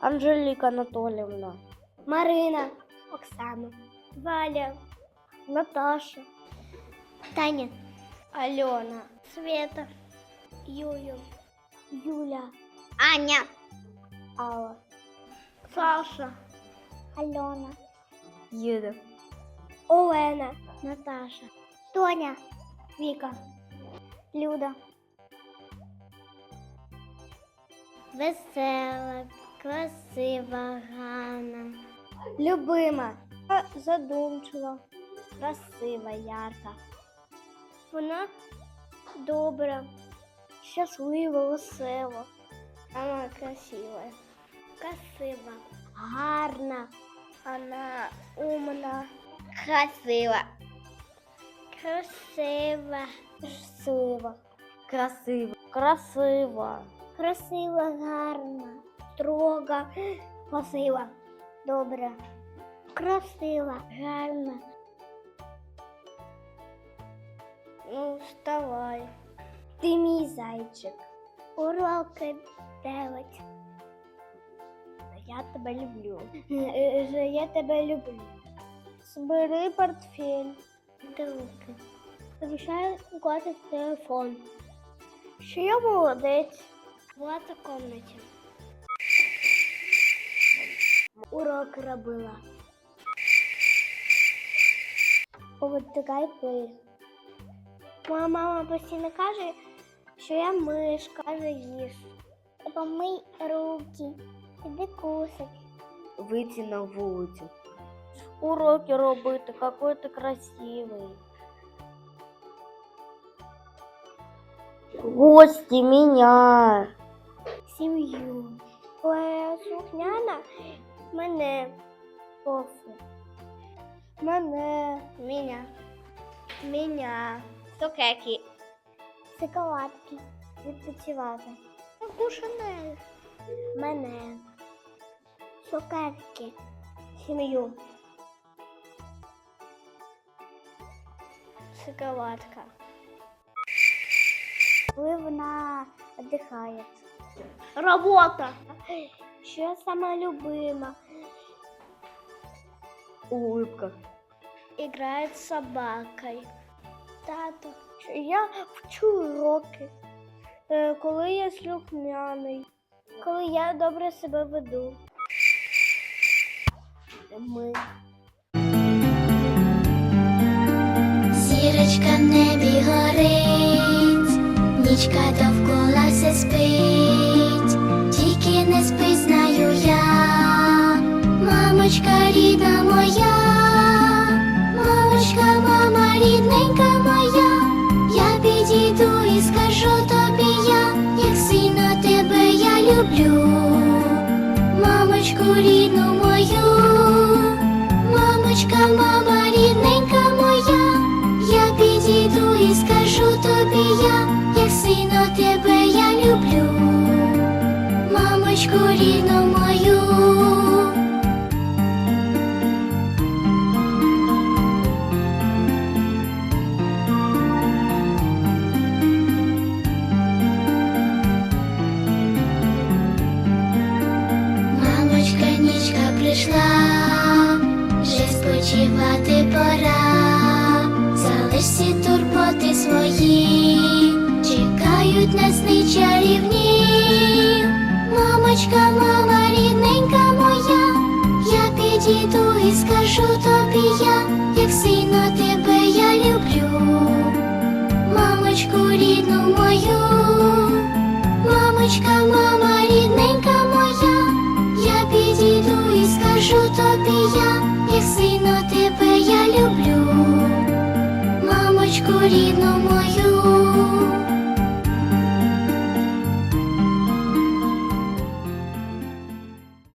Анжеліка Анатолівна, Марина, Оксана, Валя, Наташа, Таня, Альона, Света, Юлю, Юля, Аня, Алла, Саша, Альона, Юля, Олена, Наташа, Тоня, Віка, Люда. Весела, Красива, гарна, любима, задумчива, красива, ярка. Вона добра, щаслива, весела. Вона красива, красива, гарна. Вона умна, красива. Красива, щаслива. красива, красива, Красива, гарна, строга, красива, добра, красива, гарна. Ну, вставай. Ти мій зайчик. Уроки делать. Я тебе люблю. Я тебе люблю. Збери портфель. Руки. Залишай класти телефон. Що я молодець. Була в комнаті. Урок робила. Повитикай пиль. Моя мама постійно каже, що я мишка, каже їж. Помий руки, іди кусать. вийти на вулицю. Уроки робити, какой ти красивий. Гості меня. Сім'ю. Твоя слухняна Мене кофе. Мене. Меня. Меня. Цукерки. Шоколадки. Відпочивати. Таку шанель. Мене. Цукерки. Сім'ю. Шоколадка. Коли вона віддихає. Робота. Що я сама любима. Улыбка. Играет с собакой. Тато. Що я вчу уроки. Е, Коли я слухняний. Коли я добре себе веду. Ми. Зірочка в небі горить, нічка довкола все спить, мамочку рідну мою, мамочка, мама рідненька моя. Я підійду і скажу тобі я, як сильно тебе я люблю, мамочку рідну мою. Прийшла, вже спочивати пора. Залиш всі турботи свої, чекають на сни чарівні. Мамочка, мама рідненька моя, я підійду і скажу тобі я, як сильно тебе я люблю. Мамочку рідну мою, мамочка, мама я рідну мою.